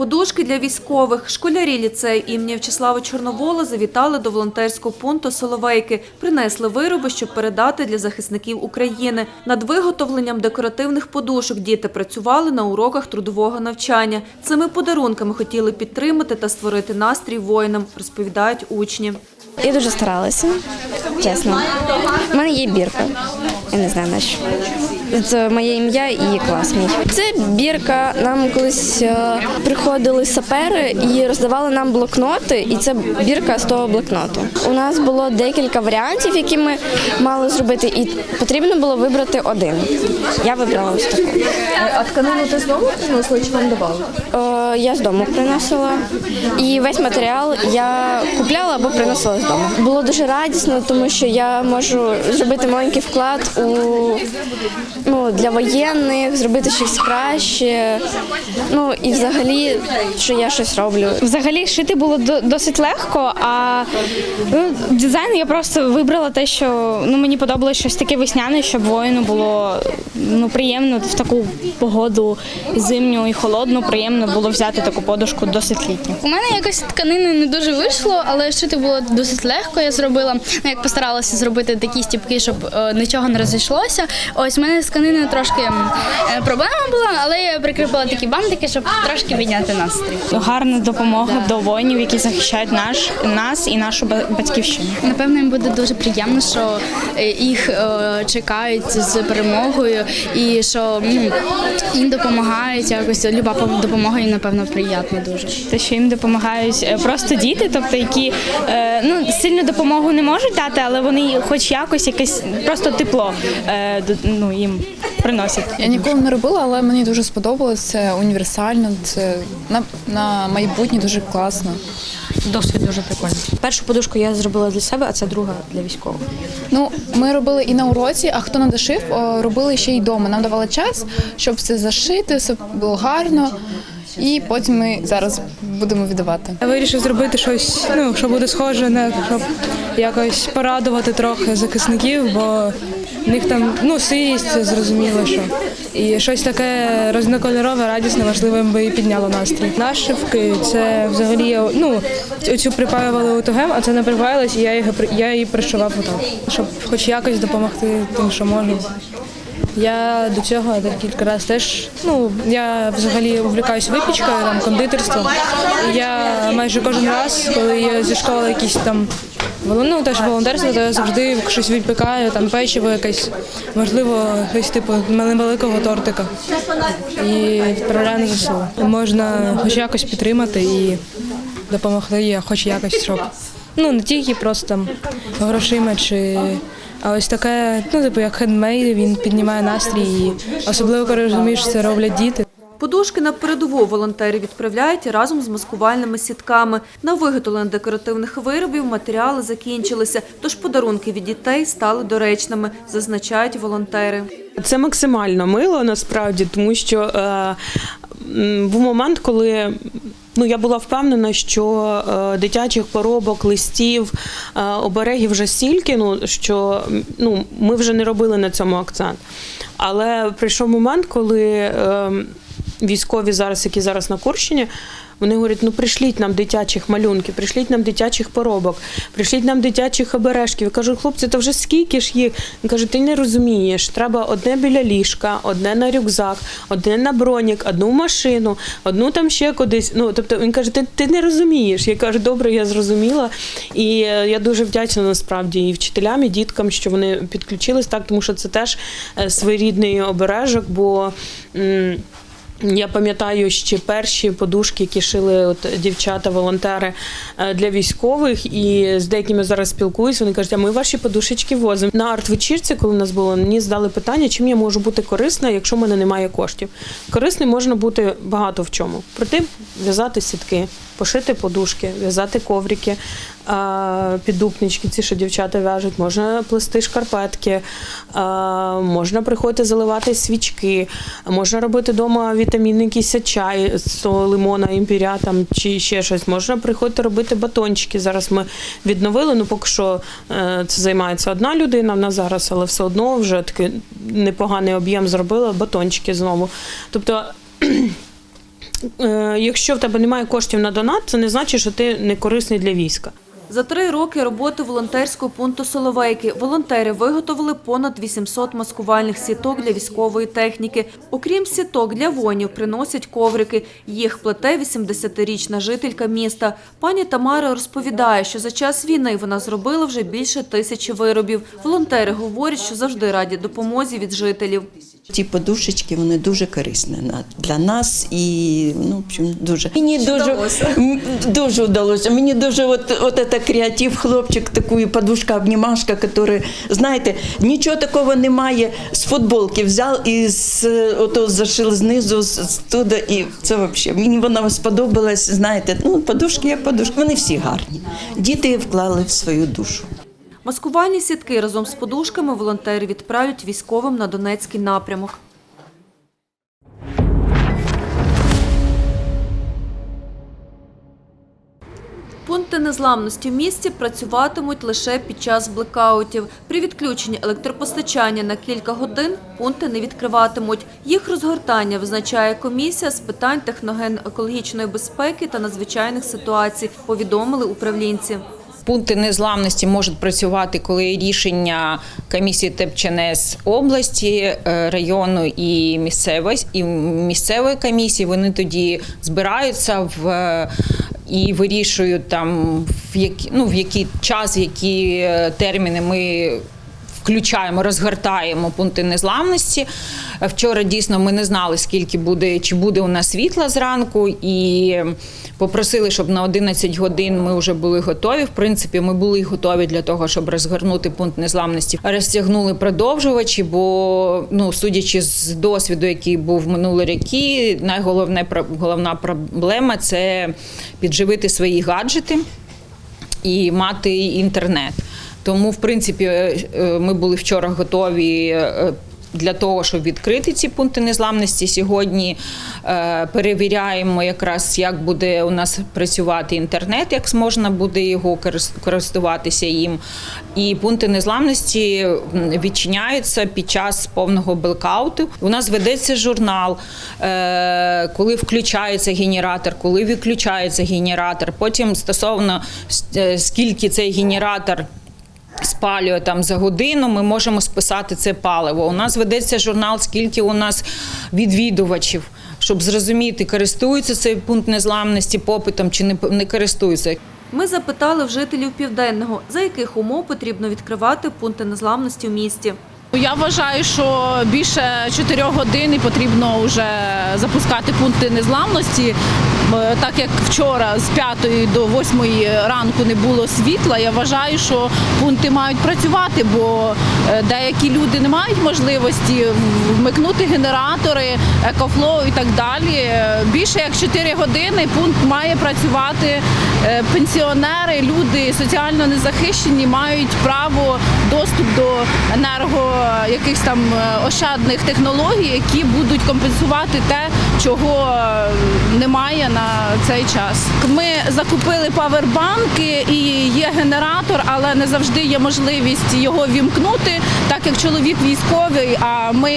Подушки для військових. Школярі ліцею імені В'ячеслава Чорновола завітали до волонтерського пункту Соловейки. Принесли вироби, щоб передати для захисників України. Над виготовленням декоративних подушок діти працювали на уроках трудового навчання. Цими подарунками хотіли підтримати та створити настрій воїнам, розповідають учні. Я дуже старалася, чесно. У мене є бірка. Я не знаю на що. Це моє ім'я і клас мій. Це бірка. Нам колись е, приходили сапери і роздавали нам блокноти, і це бірка з того блокноту. У нас було декілька варіантів, які ми мали зробити, і потрібно було вибрати один. Я вибрала ось таку. А тканину ти знову принесли чи вам давали? Я з дому приносила. І весь матеріал я купляла або приносила з дому. Було дуже радісно, тому що я можу зробити маленький вклад у ну, для воєнних, зробити щось краще. Ну і взагалі, що я щось роблю. Взагалі шити було досить легко, а ну, дизайн я просто вибрала те, що ну, мені подобалось щось таке весняне, щоб воїну було ну, приємно в таку погоду зимню і холодну, приємно було взяти таку подушку досить літню. У мене якось тканини не дуже вийшло, але шити було досить легко. Я зробила, ну як постаралася зробити такі стіпки, щоб е, нічого не розійшлося. Ось у мене з тканиною трошки е, проблема була, але я прикріпила такі бантики, щоб трошки підняти настрій. Гарна допомога до воїнів, які захищають наш нас і нашу ба- батьківщину. Напевно, їм буде дуже приємно, що е, їх е, чекають з перемогою і що їм допомагають якось. Люба допомога їм, напевно, приємна дуже. Те, що їм допомагають е, просто діти, тобто які е, ну сильну допомогу не можуть дати, але вони хоч якось якесь просто тепло е, ну, їм приносять. Я ніколи не робила, але мені дуже сподобалось. Це універсально, це на, на майбутнє дуже класно. Досить дуже прикольно. Першу подушку я зробила для себе, а це друга для військових. Ну, ми робили і на уроці, а хто не робили ще й вдома. Нам давали час, щоб все зашити, все було гарно. І потім ми зараз будемо віддавати. Я вирішив зробити щось, ну, що буде схоже на щоб якось порадувати трохи захисників, бо в них там ну, сирість, зрозуміло, що. І щось таке різнокольорове, радісне, важливе би і підняло настрій. Нашивки це взагалі ну, оцю припаювали у тугем, а це не припаялось, і я її, я її пришивав отак, щоб хоч якось допомогти тим, що можу. Я до цього декілька разів теж. Ну я взагалі увлікаюся випічкою, там кондитерством. Я майже кожен раз, коли я зі школи якісь там ну, теж волонтерство, то я завжди щось відпікаю, там печиво якесь, можливо, щось типу невеликого тортика. І відправляю на ЗСУ. Можна хоч якось підтримати і допомогти, хоч якось, щоб ну не тільки просто там грошима чи. А ось таке, ну типу як хендмейд, він піднімає настрій, і особливо коли розумієш, що це роблять діти. Подушки на передову волонтери відправляють разом з маскувальними сітками. На виготовлення декоративних виробів матеріали закінчилися, тож подарунки від дітей стали доречними, зазначають волонтери. Це максимально мило насправді, тому що е, був момент, коли. Ну, я була впевнена, що е, дитячих поробок, листів, е, оберегів вже стільки, ну що ну, ми вже не робили на цьому акцент. Але прийшов момент, коли е, військові зараз, які зараз на Курщині, вони говорять: ну пришліть нам дитячих малюнків, пришліть нам дитячих поробок, пришліть нам дитячих обережків. Я кажу, хлопці, то вже скільки ж їх? Він каже, ти не розумієш. Треба одне біля ліжка, одне на рюкзак, одне на бронік, одну машину, одну там ще кудись. Ну тобто він каже, ти, ти не розумієш. Я кажу, добре, я зрозуміла. І е, я дуже вдячна насправді і вчителям, і діткам, що вони підключились так, тому що це теж е, своєрідний обережок, бо. м, я пам'ятаю ще перші подушки, які шили от дівчата-волонтери е, для військових, і з деякими зараз спілкуюсь. Вони кажуть, а ми ваші подушечки возимо. На арт-вечірці, коли нас було, мені здали питання, чим я можу бути корисна, якщо в мене немає коштів. Корисним можна бути багато в чому. Проте в'язати сітки, пошити подушки, в'язати коврики, піддупнички, ці, що дівчата в'яжуть, можна плести шкарпетки, можна приходити заливати свічки, можна робити вдома вітамінний якийсь чай з лимона, імпіря там, чи ще щось. Можна приходити робити батончики. Зараз ми відновили, ну поки що е, це займається одна людина в нас зараз, але все одно вже такий непоганий об'єм зробила, батончики знову. Тобто е, якщо в тебе немає коштів на донат, це не значить, що ти не корисний для війська. За три роки роботи волонтерського пункту Соловейки волонтери виготовили понад 800 маскувальних сіток для військової техніки. Окрім сіток для воїнів приносять коврики. Їх плете 80-річна жителька міста. Пані Тамара розповідає, що за час війни вона зробила вже більше тисячі виробів. Волонтери говорять, що завжди раді допомозі від жителів. Ті подушечки вони дуже корисні для нас і ну, в общем, дуже мені дуже дуже вдалося. Мені дуже от, от це креатив, хлопчик, таку подушка, обнімашка, який, знаєте, нічого такого немає. З футболки взяв і з ото зашив знизу з, з туди, і це взагалі мені вона сподобалась. Знаєте, ну подушки як подушки. Вони всі гарні. Діти вклали в свою душу. Маскувальні сітки разом з подушками волонтери відправлять військовим на Донецький напрямок. Пункти незламності в місті працюватимуть лише під час блекаутів. При відключенні електропостачання на кілька годин пункти не відкриватимуть. Їх розгортання визначає комісія з питань техноген-екологічної безпеки та надзвичайних ситуацій, повідомили управлінці. Пункти незламності можуть працювати, коли рішення комісії ТЕПЧНС області, е, району і місцевої, і місцевої комісії. Вони тоді збираються в е, і вирішують там в які ну в який час, в які е, терміни ми. Включаємо, розгортаємо пункти незламності. Вчора дійсно ми не знали, скільки буде, чи буде у нас світла зранку, і попросили, щоб на 11 годин ми вже були готові. В принципі, ми були готові для того, щоб розгорнути пункт незламності. Розтягнули продовжувачі, бо ну судячи з досвіду, який був минулі роки, найголовне головна проблема це підживити свої гаджети і мати інтернет. Тому, в принципі, е, е, ми були вчора готові. е, Для того щоб відкрити ці пункти незламності, сьогодні е, перевіряємо якраз, як буде у нас працювати інтернет, як можна буде його користуватися їм. І пункти незламності відчиняються під час повного блекауту. У нас ведеться журнал, е, коли включається генератор, коли виключається генератор. Потім стосовно скільки цей генератор спалює там за годину, ми можемо списати це паливо. У нас ведеться журнал, скільки у нас відвідувачів, щоб зрозуміти, користується цей пункт незламності попитом чи не, не користується. Ми запитали в жителів Південного, за яких умов потрібно відкривати пункти незламності в місті. Я вважаю, що більше 4 годин потрібно вже запускати пункти незламності. Е, Так як вчора з 5 до 8 ранку не було світла, я вважаю, що пункти мають працювати, бо деякі люди не мають можливості вмикнути генератори, екофлоу і так далі. Е, Більше як 4 години пункт має працювати. Е, Пенсіонери, люди соціально незахищені мають право доступ до енерго якихось там е, ощадних технологій, які будуть компенсувати те, чого е, немає на цей час. Ми закупили павербанки і є генератор, але не завжди є можливість його вімкнути, так як чоловік військовий. А ми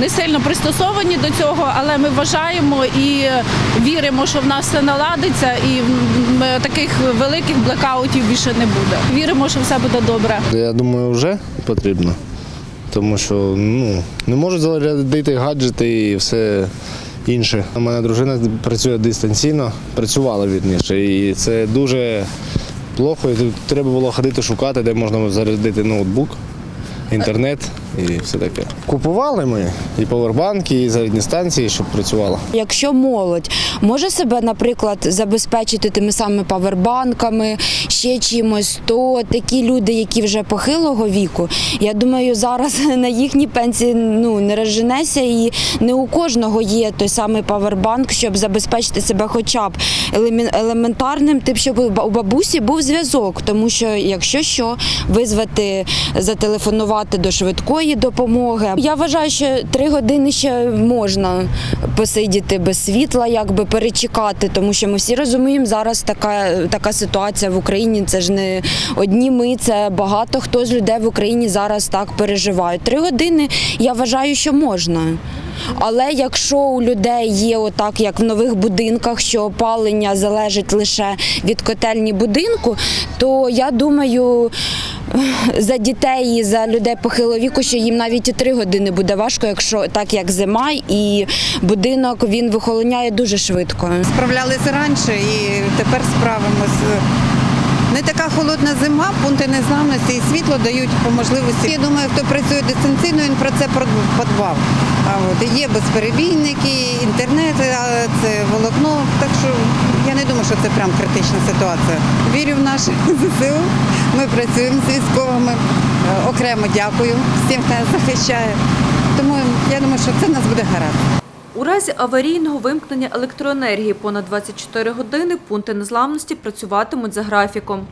не сильно пристосовані до цього, але ми вважаємо і віримо, що в нас все наладиться, і таких великих блекаутів більше не буде. Віримо, що все буде добре. Я думаю, вже потрібно. Тому що ну, не можуть зарядити гаджети і все інше. У мене дружина працює дистанційно, працювала вірніше, і це дуже плохо. І треба було ходити шукати, де можна зарядити ноутбук, інтернет і все таке. Купували ми і повербанки, і зарядні станції, щоб працювало. Якщо молодь може себе, наприклад, забезпечити тими самими павербанками, ще чимось, то такі люди, які вже похилого віку, я думаю, зараз на їхній пенсії ну не розженеся, і не у кожного є той самий павербанк, щоб забезпечити себе, хоча б елементарним, тим, щоб у бабусі був зв'язок, тому що якщо що, визвати, зателефонувати до швидкої. Швидкої допомоги. Я вважаю, що три години ще можна посидіти без світла, якби перечекати, тому що ми всі розуміємо, зараз така, така ситуація в Україні. Це ж не одні ми, це багато хто з людей в Україні зараз так переживають. Три години я вважаю, що можна. Але якщо у людей є отак, як в нових будинках, що опалення залежить лише від котельні будинку, то я думаю. За дітей і за людей похилого віку, що їм навіть і три години буде важко, якщо так як зима, і будинок він вихолоняє дуже швидко. Справлялися раніше і тепер справимось. Така холодна зима, пункти незламності і світло дають по можливості. Я думаю, хто працює дистанційно, він про це подбав. А от є безперебійники, інтернет, це волокно. Так що я не думаю, що це прям критична ситуація. Вірю в наше ЗСУ. Ми працюємо з військовими. Е, Окремо дякую всім, хто нас захищає. Тому я думаю, що це нас буде гаразд. У разі аварійного вимкнення електроенергії понад 24 години пункти незламності працюватимуть за графіком.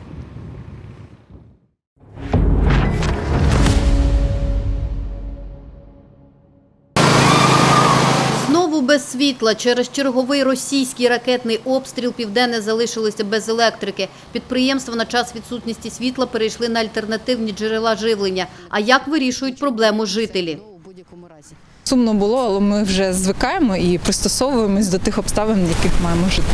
Знову без світла через черговий російський ракетний обстріл південне залишилося без електрики. Підприємства на час відсутності світла перейшли на альтернативні джерела живлення. А як вирішують проблему жителі? Сумно було, але ми вже звикаємо і пристосовуємось до тих обставин, в яких маємо жити.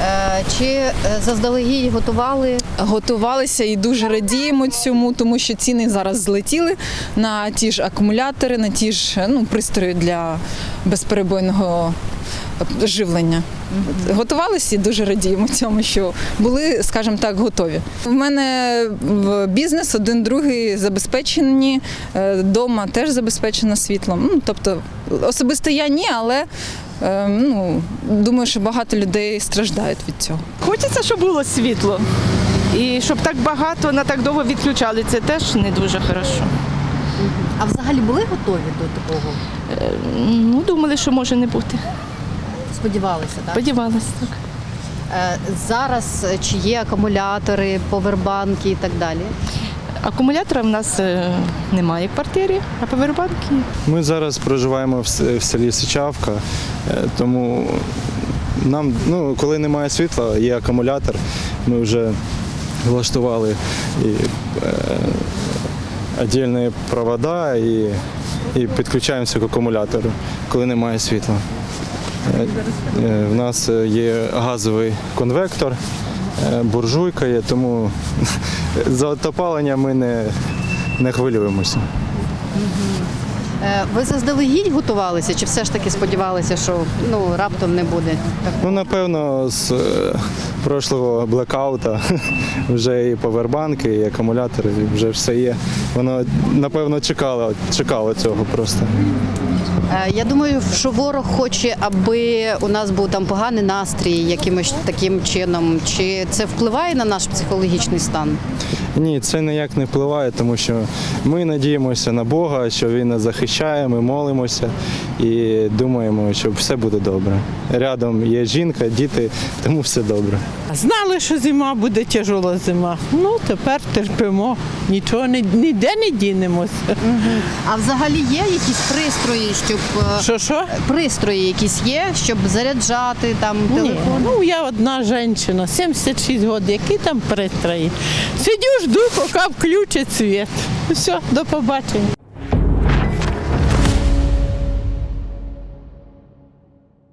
Е, Чи заздалегідь готували? Готувалися і дуже радіємо цьому, тому що ціни зараз злетіли на ті ж акумулятори, на ті ж ну, пристрої для безперебойного живлення. Готувалися і дуже радіємо цьому, що були, скажімо так, готові. В мене в бізнес один другий забезпечені, вдома теж забезпечено світлом. Ну, тобто особисто я ні, але е, ну, думаю, що багато людей страждають від цього. Хочеться, щоб було світло. І щоб так багато на так довго відключали, це теж не дуже хорошо. А взагалі були готові до такого? Е, Ну, думали, що може не бути. Сподівалися, так? Сподівалися так. Е, Зараз е, чи є акумулятори, повербанки і так далі? Акумулятора в нас е, немає в квартирі, а повербанки є. Ми зараз проживаємо в селі Сичавка, тому нам, ну, коли немає світла, є акумулятор. Ми вже влаштували і віддільні провода і, і підключаємося к акумулятору, коли немає світла. Е, В нас е, є газовий конвектор, е, буржуйка є, тому за отопалення ми не, не хвилюємося. Ви заздалегідь готувалися, чи все ж таки сподівалися, що ну раптом не буде? Ну, напевно, з прошлого блекаута вже і повербанки, і акумулятори, вже все є. Воно, напевно, чекало, чекало цього просто. Е, Я думаю, що ворог хоче, аби у нас був там поганий настрій якимось таким чином. Чи це впливає на наш психологічний стан? Ні, це ніяк не впливає, тому що ми надіємося на Бога, що Він нас захищає, ми молимося і думаємо, що все буде добре. Рядом є жінка, діти, тому все добре. Знали, що зима буде тяжола зима. Ну тепер терпимо. Нічого не ніде не дінемося. А взагалі є якісь пристрої, щоб е, Що що? пристрої якісь є, щоб заряджати там Ні, телефон? ну я одна жінка, 76 років, які там пристрої. Сидю, жду, поки включать світ. Все, до побачення.